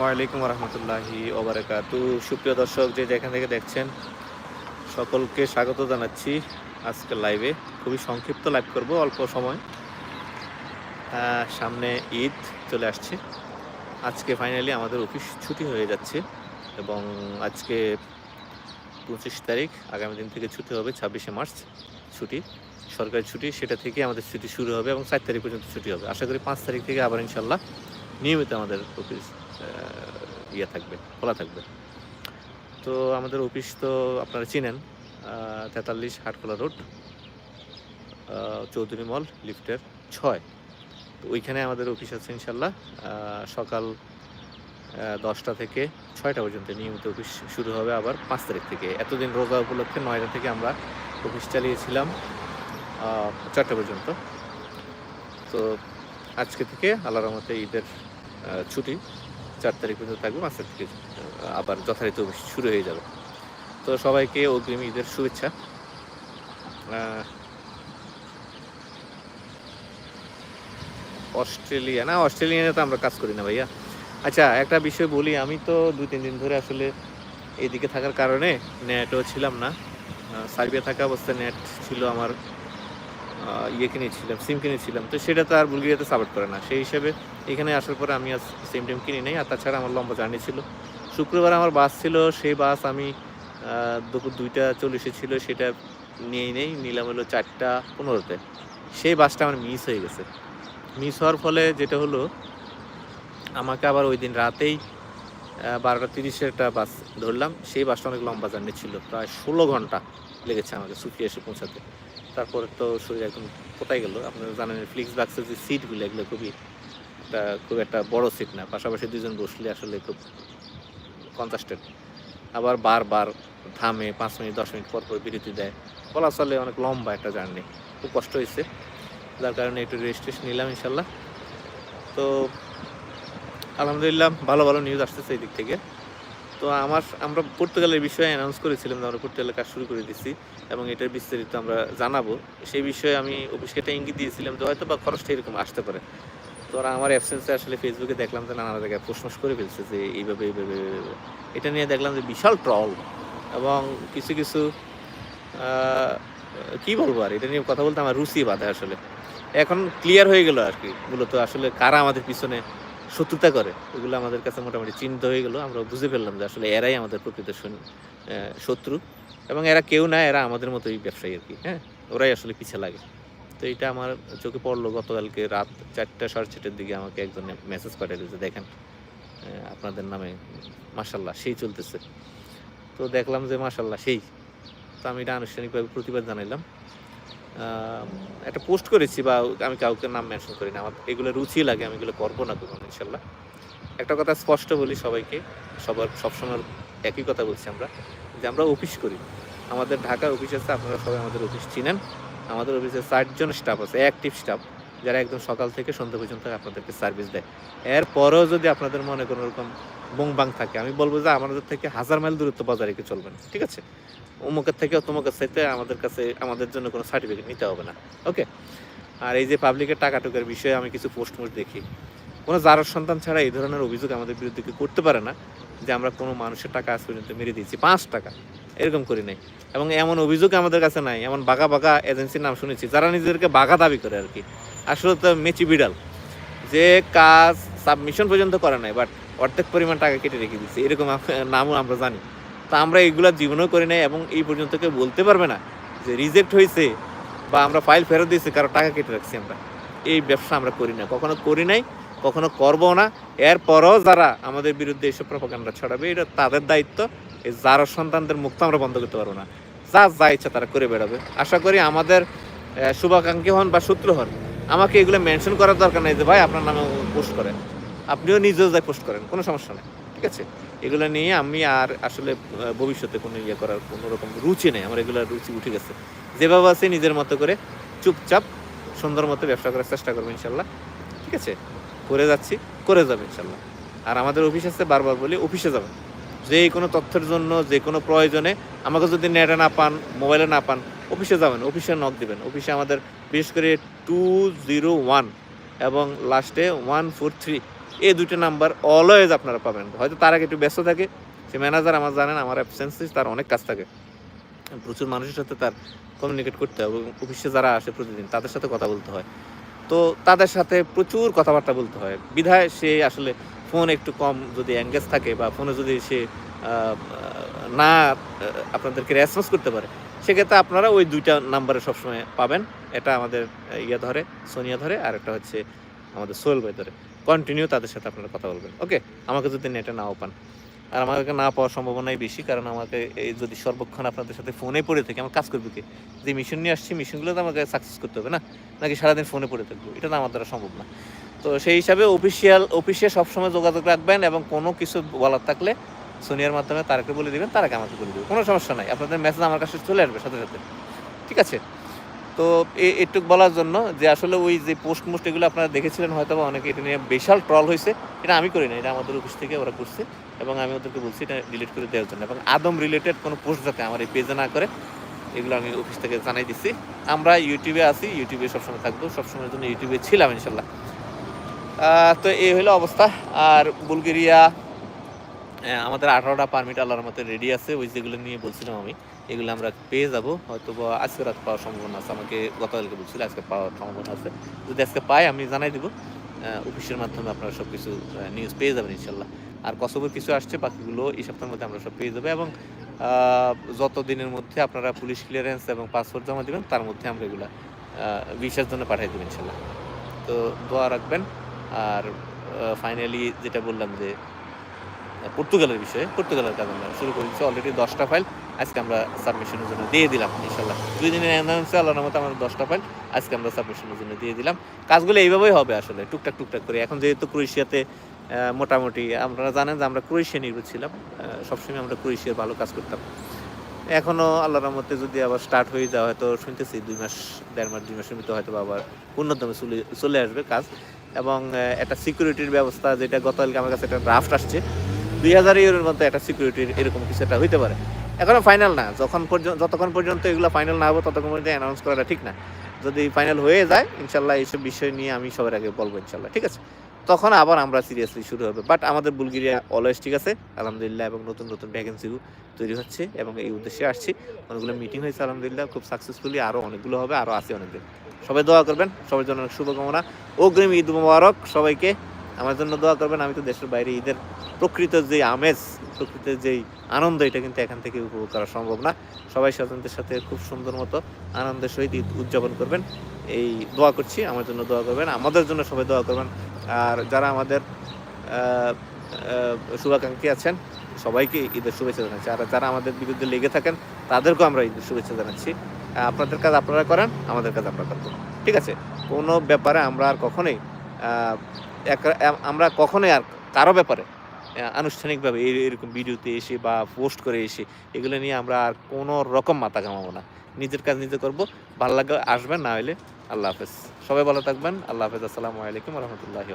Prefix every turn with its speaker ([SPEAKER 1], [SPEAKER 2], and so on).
[SPEAKER 1] ওয়ালাইকুম রহমতুল্লাহি ওবরাকাতু সুপ্রিয় দর্শক, যে যেখান থেকে দেখছেন, সকলকে স্বাগত জানাচ্ছি আজকের লাইভে খুবই সংক্ষিপ্ত লাইভ করব, অল্প সময়। সামনে ঈদ চলে আসছে। আজকে ফাইনালি আমাদের অফিস ছুটি হয়ে যাচ্ছে এবং আজকে পঁচিশ তারিখ, আগামী দিন থেকে ছুটি হবে ছাব্বিশে মার্চ ছুটি। সরকারি ছুটি, সেটা থেকে আমাদের ছুটি শুরু হবে এবং চার তারিখ পর্যন্ত ছুটি হবে। আশা করি পাঁচ তারিখ থেকে আবার ইনশাল্লাহ নিয়মিত আমাদের অফিস ইয়ে থাকবে, খোলা থাকবে। তো আমাদের অফিস তো আপনারা চিনেন তেতাল্লিশ হাটখোলা রোড চৌধুরী মল, লিফটের ছয়। তো ওইখানে আমাদের অফিস আছে ইনশাল্লাহ সকাল দশটা থেকে ছয়টা পর্যন্ত নিয়মিত অফিস শুরু হবে আবার পাঁচ তারিখ থেকে। এতদিন রোজা উপলক্ষে নয়টা থেকে আমরা অফিস চালিয়েছিলাম চারটা পর্যন্ত। তো আজকে থেকে আল্লাহ রহমতে ঈদের ছুটি। চার তারিখ পর্যন্ত থাকবে পাঁচ তারিখ থেকে আবার যথারীতি শুরু হয়ে যাবে। তো সবাইকে অগ্রিম ঈদের শুভেচ্ছা। অস্ট্রেলিয়া, না অস্ট্রেলিয়ানে তো আমরা কাজ করি না ভাইয়া। আচ্ছা একটা বিষয় বলি, আমি তো দুই, তিন দিন ধরে আসলে এদিকে থাকার কারণে নেটও ছিলাম না। সার্বিয়া থাকা অবস্থায় নেট ছিল আমার ইয়ে কিনেছিলাম সিম কিনেছিলাম। তো সেটা তো আর বুলগেরিয়াতে সাপোর্ট করে না। সেই হিসেবে এখানে আসার পরে আমি আর সিম টিম কিনি নাই। আর তাছাড়া আমার লম্বা জার্নি ছিল। শুক্রবার আমার বাস ছিল। সেই বাস আমি দুপুর দুইটা চল্লিশে ছিল। সেটা নিয়েই নেই। নিলাম হলো চারটা পনেরোতে। সেই বাসটা আমার মিস হয়ে গেছে। মিস হওয়ার ফলে যেটা হলো, আমাকে আবার ওই দিন রাতেই বারোটা তিরিশের একটা বাস ধরলাম। সেই বাসটা অনেক লম্বা জার্নি ছিল। প্রায় ষোলো ঘণ্টা লেগেছে আমাকে সুফি এসে পৌঁছাতে। তারপরে তো শরীর একদম কোথায় গেল? আপনারা জানেন ফ্লিক্স বাক্সের যে সিটগুলো এগুলো খুবই একটা, খুব একটা বড় সিট না। পাশাপাশি দুজন বসলে আসলে খুব কনজাস্টেড আবার বারবার থামে পাঁচ মিনিট, দশ মিনিট পর পর বিরতি দেয়। বলা চলে অনেক লম্বা একটা জার্নি। খুব কষ্ট হয়েছে। যার কারণে একটু রেজিস্ট্রেশন নিলাম ইনশাল্লাহ। তো আলহামদুলিল্লাহ, ভালো ভালো নিউজ আসতেছে এই দিক থেকে। তো আমার আমরা পর্তুগালের বিষয়ে অ্যানাউন্স করেছিলাম আমরা পর্তুগালের কাজ শুরু করে দিচ্ছি এবং এটার বিস্তারিত আমরা জানাব। সেই বিষয়ে আমি অফিসকে একটা ইঙ্গিত দিয়েছিলাম যে হয়তো বা খরচটা এরকম আসতে পারে। তো ওরা আমার অ্যাবসেন্সে আসলে ফেসবুকে দেখলাম যে নানা জায়গায় প্রশ্ন করে ফেলছে যে এইভাবে এইভাবে। এটা নিয়ে দেখলাম যে বিশাল ট্রল এবং কিছু কিছু কি বলব আর, এটা নিয়ে কথা বলতে আমার রুচি বাধে আসলে। এখন ক্লিয়ার হয়ে গেল আর কি, মূলত আসলে কারা আমাদের পিছনে শত্রুতা করে। এগুলো আমাদের কাছে মোটামুটি চিন্তা হয়ে গেল। আমরা বুঝে ফেললাম যে আসলে এরাই আমাদের প্রকৃত শত্রু এবং এরা কেউ না, এরা আমাদের মতোই ব্যবসায়ী আর কি হ্যাঁ? ওরাই আসলে পিছে লাগে। তো এটা আমার চোখে পড়ল, গতকালকে রাত চারটা সাড়ে চারটার দিকে আমাকে একজন মেসেজ পাঠিয়ে দিয়েছে দেখেন আপনাদের নামে মাসাল্লাহ সেই চলতেছে। তো দেখলাম যে মাসাল্লাহ সেই। তো আমি এটা আনুষ্ঠানিকভাবে প্রতিবাদ জানাইলাম। একটা পোস্ট করেছি বা আমি কাউকে নাম মেনশন করি না। আমার এগুলো রুচি লাগে, আমি এগুলো করব না কখনো ইনশাল্লাহ। একটা কথা স্পষ্ট বলি সবাইকে, সবার সবসময় একই কথা বলছি আমরা, যে আমরা অফিস করি। আমাদের ঢাকার অফিস আছে, আপনারা সবাই আমাদের অফিস চিনেন। আমাদের অফিসে ষাটজন স্টাফ আছে অ্যাক্টিভ স্টাফ যারা একদম সকাল থেকে সন্ধ্যা পর্যন্ত আপনাদেরকে সার্ভিস দেয়। এরপরেও যদি আপনাদের মনে কোনো রকম বংবাং থাকে, আমি বলব যে আমাদের থেকে হাজার মাইল দূরত্ব বজায় রেখে চলবেন, ঠিক আছে? অমুকের থেকে তমুকের সাথে আমাদের কাছে, আমাদের জন্য কোনো সার্টিফিকেট নিতে হবে না। ওকে আর এই যে পাবলিকের টাকা টুকের বিষয়ে আমি কিছু পোস্ট মোস্ট দেখি। কোনো জারর সন্তান ছাড়া এই ধরনের অভিযোগ আমাদের বিরুদ্ধে কেউ করতে পারে না যে আমরা কোনো মানুষের টাকা আজ পর্যন্ত মেরে দিয়েছি। পাঁচ টাকা। এরকম করি নাই। এবং এমন অভিযোগ আমাদের কাছে নাই। এমন বাঘা বাঘা এজেন্সির নাম শুনেছি। যারা নিজেদেরকে বাঘা দাবি করে আর কি। আসলে তো মেচি বিড়াল। যে কাজ সাবমিশন পর্যন্ত করে নাই বাট অর্ধেক পরিমাণ টাকা কেটে রেখে দিচ্ছে এরকম নামও আমরা জানি। তা আমরা এগুলা জীবনেও করি নাই এবং এই পর্যন্ত কেউ বলতে পারবে না যে রিজেক্ট হয়েছে বা আমরা ফাইল ফেরত দিয়েছি, কারও টাকা কেটে রাখছি আমরা। এই ব্যবসা আমরা করি না কখনো করি নাই, কখনো করব না। এরপরও যারা আমাদের বিরুদ্ধে এইসব প্রপাগান্ডা ছড়াবে, এটা তাদের দায়িত্ব, এই যারা সন্তানদের মুক্ত আমরা বন্ধ করতে পারব না। যা যা ইচ্ছা তারা করে বেড়াবে। আশা করি আমাদের শুভাকাঙ্ক্ষী হন বা সূত্র হন, আমাকে এগুলো মেনশন করার দরকার নেই যে, ভাই, আপনার নামে পোস্ট করেন। আপনিও নিজেও যাই পোস্ট করেন, কোনো সমস্যা নেই। ঠিক আছে? এগুলো নিয়ে আমি আর আসলে ভবিষ্যতে কোনো ইয়ে করার কোনো রকম রুচি নেই। আমার এগুলো রুচি উঠে গেছে। যেভাবে আছে নিজের মতো করে চুপচাপ, সুন্দর মতো ব্যবসা করার চেষ্টা করব ইনশাল্লাহ। ঠিক আছে? করে যাচ্ছি, করে যাবে ইনশাল্লাহ। আর আমাদের অফিস আছে বারবার বলি, অফিসে যাবেন যে কোনো তথ্যের জন্য, যে কোনো প্রয়োজনে আমাকে যদি নেটে না পান মোবাইলে না পান, অফিসে যাবেন, অফিসে নক দিবেন। অফিসে আমাদের বিশেষ করে টু জিরো ওয়ান এবং লাস্টে ওয়ান ফোর থ্রি এই দুইটা নাম্বার অলওয়েজ আপনারা পাবেন। হয়তো তার আগে একটু ব্যস্ত থাকে, সে ম্যানেজার আমার জানেন আমার অ্যাবসেন্স তার অনেক কাজ থাকে। প্রচুর মানুষের সাথে তার কমিউনিকেট করতে হয় অফিসে যারা আসে প্রতিদিন, তাদের সাথে কথা বলতে হয়। তো তাদের সাথে প্রচুর কথাবার্তা বলতে হয়। বিধায় সে আসলে ফোন একটু কম যদি এঙ্গেজ থাকে বা ফোনে যদি সে না আপনাদেরকে রেসপন্স করতে পারে, সেক্ষেত্রে আপনারা ওই দুইটা নাম্বারে সবসময় পাবেন। এটা আমাদের ইয়ে ধরে, সোনিয়া ধরে, আর একটা হচ্ছে আমাদের সোহেল ভাই ধরে। কন্টিনিউ তাদের সাথে আপনারা কথা বলবেন। ওকে আমাকে যদি নেটে নাও পান। আর আমাকে না পাওয়ার সম্ভাবনাই বেশি, কারণ আমাকে এই যদি সর্বক্ষণ আপনাদের সাথে ফোনে পড়ে থাকি আমার কাজ করবে কি? যে মিশন নিয়ে আসছি মিশনগুলো তো আমাকে সাকসেস করতে হবে না? নাকি সারাদিন ফোনে পড়ে থাকব? এটা তো আমার দ্বারা সম্ভব না। তো সেই হিসাবে অফিসিয়াল অফিসে সবসময় যোগাযোগ রাখবেন এবং কোনো কিছু বলার থাকলে সোনিয়ার মাধ্যমে তারাকে বলে দেবেন, তারাকে আমাকে বলে দেবে কোনো সমস্যা নাই। আপনাদের মেসেজ আমার কাছে চলে আসবে সাথে সাথে। ঠিক আছে? তো এটুক বলার জন্য যে আসলে ওই যে পোস্ট মোস্ট এগুলো আপনারা দেখেছিলেন হয়তো বা অনেকে এটা নিয়ে বিশাল ট্রল হয়েছে। এটা আমি করি না, এটা আমাদের অফিস থেকে ওরা করছে এবং আমি ওদেরকে বলছি এটা ডিলিট করে দেওয়ার জন্য। এবং আদম রিলেটেড কোনো পোস্ট যাতে আমার এই পেজে না করে, এগুলো আমি অফিস থেকে জানাই দিচ্ছি। আমরা ইউটিউবে আছি ইউটিউবে সবসময় থাকব, সবসময়ের জন্য ইউটিউবে ছিলাম ইনশাল্লাহ। তো এই হলো অবস্থা। আর বুলগেরিয়া আমাদের আঠারোটা পারমিট আল্লাহর মতো রেডি আছে, ওই যেগুলো নিয়ে বলছিলাম আমি। এগুলো আমরা পেয়ে যাব। হয়তো বা আজকে রাত পাওয়ার সম্ভাবনা আছে। আমাকে গতকালকে বলছিল আজকে পাওয়ার সম্ভাবনা আছে। যদি আজকে পাই, আমি জানাই দিব। অফিসের মাধ্যমে আপনারা সব কিছু নিউজ পেয়ে যাবেন ইনশাল্লাহ। আর কসবের কিছু আসছে, বাকিগুলো এই সপ্তাহের মধ্যে আমরা সব পেয়ে যাব এবং যত দিনের মধ্যে আপনারা পুলিশ ক্লিয়ারেন্স এবং পাসপোর্ট জমা দিবেন, তার মধ্যে আমরা এগুলো ভিসার জন্য পাঠিয়ে দেবেন ইনশাল্লাহ। তো দোয়া রাখবেন। আর ফাইনালি যেটা বললাম যে পর্তুগালের বিষয়ে, পর্তুগালের কাজ আমরা শুরু করেছি। অলরেডি দশটা ফাইল আজকে আমরা সাবমিশনের জন্য দিয়ে দিলাম ইনশাল্লাহ দুই দিনের অ্যানাউন্সে আল্লাহর মতো আমাদের দশটা ফাইল আজকে আমরা সাবমিশনের জন্য দিয়ে দিলাম। কাজগুলো এইভাবেই হবে আসলে, টুকটাক টুকটাক করে। এখন যেহেতু ক্রোয়েশিয়াতে মোটামুটি আপনারা জানেন যে আমরা ক্রোয়েশিয়া নির্ভর ছিলাম সবসময় আমরা ক্রোয়েশিয়ার ভালো কাজ করতাম। এখনও আল্লাহর রহমতে যদি আবার স্টার্ট হয়ে যাওয়া হয়তো শুনতেছি দুই মাস, দেড় মাস, দুই মাসের ভিতরে হয়তো আবার পূর্ণদমে চলে চলে আসবে কাজ। এবং একটা সিকিউরিটির ব্যবস্থা যেটা গতকালকে আমার কাছে একটা ড্রাফট আসছে। দুই হাজার ইউরোর মধ্যে একটা সিকিউরিটির এরকম কিছু একটা হইতে পারে। এখনও ফাইনাল না। যখন পর্যন্ত যতক্ষণ পর্যন্ত এগুলো ফাইনাল না হবে, ততক্ষণ পর্যন্ত অ্যানাউন্স করাটা ঠিক না। যদি ফাইনাল হয়ে যায়, ইনশাল্লাহ এইসব বিষয় নিয়ে আমি সবার আগে বলব ইনশাল্লাহ, ঠিক আছে? তখন আবার আমরা সিরিয়াসলি শুরু হবে। বাট আমাদের বুলগেরিয়া অলওয়েজ ঠিক আছে। আলহামদুলিল্লাহ, এবং নতুন নতুন ভ্যাকেন্সিও তৈরি হচ্ছে, এবং এই উদ্দেশ্যে আসছি। অনেকগুলো মিটিং হয়েছে, আলহামদুলিল্লাহ। খুব সাকসেসফুলি আরও অনেকগুলো হবে আরও আছে অনেকদিন। সবাই দোয়া করবেন। সবার জন্য অনেক শুভকামনা। অগ্রিম ঈদ মুবারক সবাইকে। আমার জন্য দোয়া করবেন, আমি তো দেশের বাইরে ঈদের প্রকৃত যে আমেজ, প্রকৃত যেই আনন্দ, এটা কিন্তু এখান থেকে উপভোগ করা সম্ভব না। সবাই স্বজনদের সাথে খুব সুন্দর মতো আনন্দের সহিত ঈদ উদযাপন করবেন। এই দোয়া করছি, আমার জন্য দোয়া করবেন, আমাদের জন্য সবাই দোয়া করবেন। আর যারা আমাদের শুভাকাঙ্ক্ষী আছেন, সবাইকে ঈদের শুভেচ্ছা জানাচ্ছি। আর যারা আমাদের বিরুদ্ধে লেগে থাকেন, তাদেরকেও আমরা ঈদের শুভেচ্ছা জানাচ্ছি। আপনাদের কাজ আপনারা করেন, আমাদের কাজ আমরা করব। ঠিক আছে? কোনো ব্যাপারে আমরা আর কখনোই আমরা কখনোই আর কারও ব্যাপারে আনুষ্ঠানিকভাবে এরকম ভিডিওতে এসে বা পোস্ট করে এসে এগুলো নিয়ে আমরা আর কোনো রকম মাথা ঘামাবো না। নিজের কাজ নিজে করব, ভালো লাগে আসবেন, না হলে আল্লাহ হাফেজ। সবাই ভালো থাকবেন, আল্লাহ হাফেজ, আসসালামু আলাইকুম রহমতুল্লাহি